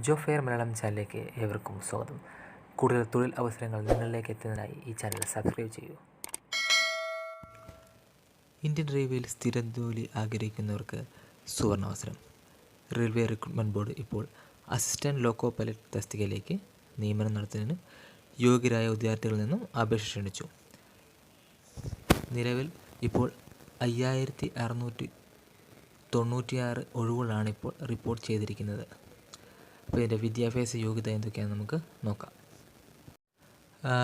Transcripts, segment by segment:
ജോ fair Malayalam ചാനലിലേക്ക് ഏവർക്കും സ്വാഗതം. കൂടുതൽ തൊഴിൽ അവസരങ്ങൾ നിങ്ങളിലേക്ക് എത്തുന്നതിനായി ഈ ചാനൽ സബ്സ്ക്രൈബ് ചെയ്യൂ. ഇന്ത്യൻ റെയിൽവേയിൽ സ്ഥിരം ജോലി ആഗ്രഹിക്കുന്നവർക്ക് സുവർണാവസരം. റെയിൽവേ റിക്രൂട്ട്മെന്റ് ബോർഡ് ഇപ്പോൾ അസിസ്റ്റന്റ് ലോക്കോ പൈലറ്റ് തസ്തികയിലേക്ക് നിയമനം നടത്തുന്നതിന് യോഗ്യരായ വിദ്യാർത്ഥികളിൽ നിന്നും അപേക്ഷ ക്ഷണിച്ചു. നിലവിൽ ഇപ്പോൾ അയ്യായിരത്തി അറുന്നൂറ്റി തൊണ്ണൂറ്റിയാറ് ഒഴിവുകളാണ് ഇപ്പോൾ റിപ്പോർട്ട് ചെയ്തിരിക്കുന്നത്. ഇതിന്റെ വിദ്യാഭ്യാസ യോഗ്യത എന്തൊക്കെയാണെന്ന് നമുക്ക് നോക്കാം.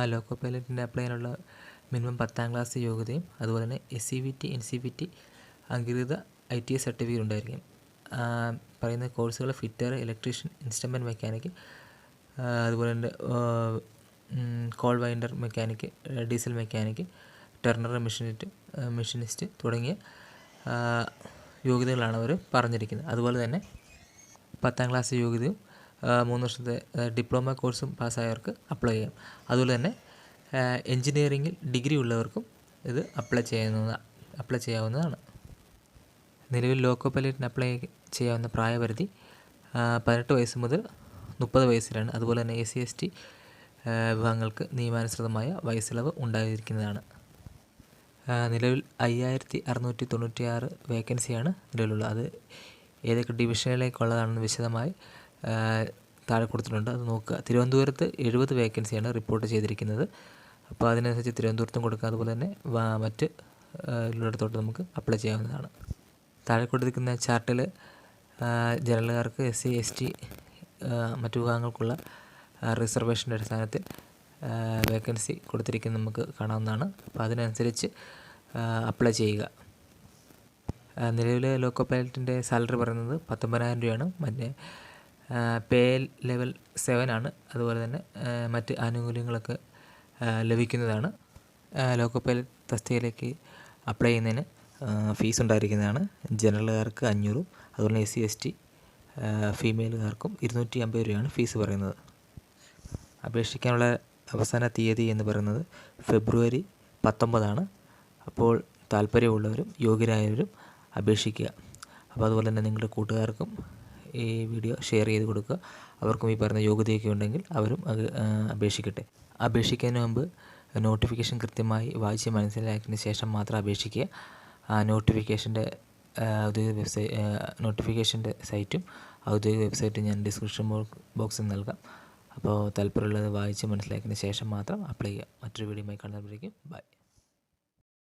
ലോക്കോ പൈലറ്റിന്റെ അപ്ലൈ ചെയ്യാനുള്ള മിനിമം പത്താം ക്ലാസ് യോഗ്യതയും അതുപോലെ തന്നെ S C V T N C V T അംഗീകൃത ഐ ടി എസ് സർട്ടിഫിക്കറ്റ് ഉണ്ടായിരിക്കും. പറയുന്ന കോഴ്സുകൾ ഫിറ്റർ ഇലക്ട്രീഷ്യൻ ഇൻസ്ട്രുമെന്റ് മെക്കാനിക് അതുപോലെ തന്നെ coil winder mechanic diesel mechanic turner machinist machinist തുടങ്ങിയ യോഗ്യതകളാണ് അവർ പറഞ്ഞിരിക്കുന്നത്. അതുപോലെ തന്നെ പത്താം ക്ലാസ് യോഗ്യതയും മൂന്ന് വർഷത്തെ ഡിപ്ലോമ കോഴ്സും പാസ്സായവർക്ക് അപ്ലൈ ചെയ്യാം. അതുപോലെ തന്നെ എൻജിനീയറിങ്ങിൽ ഡിഗ്രി ഉള്ളവർക്കും ഇത് അപ്ലൈ ചെയ്യുന്ന അപ്ലൈ ചെയ്യാവുന്നതാണ്. നിലവിൽ ലോക്കോ പൈലറ്റിന് അപ്ലൈ ചെയ്യാവുന്ന പ്രായപരിധി പതിനെട്ട് വയസ്സ് മുതൽ മുപ്പത് വയസ്സിലാണ്. അതുപോലെ തന്നെ എ സി എസ് ടി വിഭാഗങ്ങൾക്ക് നിയമാനുസൃതമായ വയസ്സിളവ് ഉണ്ടായിരിക്കുന്നതാണ്. നിലവിൽ അയ്യായിരത്തി അറുന്നൂറ്റി തൊണ്ണൂറ്റിയാറ് വേക്കൻസിയാണ് നിലവിലുള്ളത്. അത് ഏതൊക്കെ ഡിവിഷനിലേക്കുള്ളതാണെന്ന് വിശദമായി താഴെ കൊടുത്തിട്ടുണ്ട്. അത് നോക്കുക. തിരുവനന്തപുരത്ത് എഴുപത് വേക്കൻസിയാണ് റിപ്പോർട്ട് ചെയ്തിരിക്കുന്നത്. അപ്പോൾ അതിനനുസരിച്ച് തിരുവനന്തപുരത്തും കൊടുക്കുക അതുപോലെ തന്നെ മറ്റ് ഉള്ളിടത്തോട്ട് നമുക്ക് അപ്ലൈ ചെയ്യാവുന്നതാണ്. താഴെ കൊടുത്തിരിക്കുന്ന ചാർട്ടിൽ ജനറലുകാർക്ക് എസ് സി എസ് ടി മറ്റു വിഭാഗങ്ങൾക്കുള്ള റിസർവേഷന്റെ അടിസ്ഥാനത്തിൽ വേക്കൻസി കൊടുത്തിരിക്കുന്നത് നമുക്ക് കാണാവുന്നതാണ്. അപ്പോൾ അതിനനുസരിച്ച് അപ്ലൈ ചെയ്യുക. നിലവിലെ ലോക്കോ പൈലറ്റിന്റെ സാലറി പറയുന്നത് പത്തൊമ്പതിനായിരം രൂപയാണ്. മറ്റേ പേ ലെവൽ സെവൻ ആണ്. അതുപോലെ തന്നെ മറ്റ് ആനുകൂല്യങ്ങളൊക്കെ ലഭിക്കുന്നതാണ്. ലോക്കൽ ലോക്കോ പൈലറ്റ് തസ്തികയിലേക്ക് അപ്ലൈ ചെയ്യുന്നതിന് ഫീസ് ഉണ്ടായിരിക്കുന്നതാണ്. ജനറലുകാർക്ക് അഞ്ഞൂറും അതുപോലെ എസ് സി എസ് ടി ഫീമെയിലുകാർക്കും ഇരുന്നൂറ്റി അമ്പത് രൂപയാണ് ഫീസ് പറയുന്നത്. അപേക്ഷിക്കാനുള്ള അവസാന തീയതി എന്ന് പറയുന്നത് ഫെബ്രുവരി പത്തൊമ്പതാണ്. അപ്പോൾ താല്പര്യമുള്ളവരും യോഗ്യരായവരും അപേക്ഷിക്കുക. അപ്പോൾ അതുപോലെ തന്നെ നിങ്ങളുടെ കൂട്ടുകാർക്കും ഈ വീഡിയോ ഷെയർ ചെയ്ത് കൊടുക്കുക. അവർക്കും ഈ പറഞ്ഞ യോഗ്യതയൊക്കെ ഉണ്ടെങ്കിൽ അവരും അത് അപേക്ഷിക്കട്ടെ. അപേക്ഷിക്കുന്നതിന് മുമ്പ് നോട്ടിഫിക്കേഷൻ കൃത്യമായി വായിച്ച് മനസ്സിലാക്കിയതിന് ശേഷം മാത്രം അപേക്ഷിക്കുക. നോട്ടിഫിക്കേഷന്റെ ഔദ്യോഗിക വെബ്സൈറ്റ് നോട്ടിഫിക്കേഷന്റെ സൈറ്റും ഔദ്യോഗിക വെബ്സൈറ്റും ഞാൻ ഡിസ്ക്രിപ്ഷൻ ബോക്സിൽ നൽകാം. അപ്പോൾ താല്പര്യമുള്ളത് വായിച്ച് മനസ്സിലാക്കിയതിന് ശേഷം മാത്രം അപ്ലൈ ചെയ്യുക. മറ്റൊരു വീഡിയോയുമായി കാണുന്നവരേക്കും ബൈ.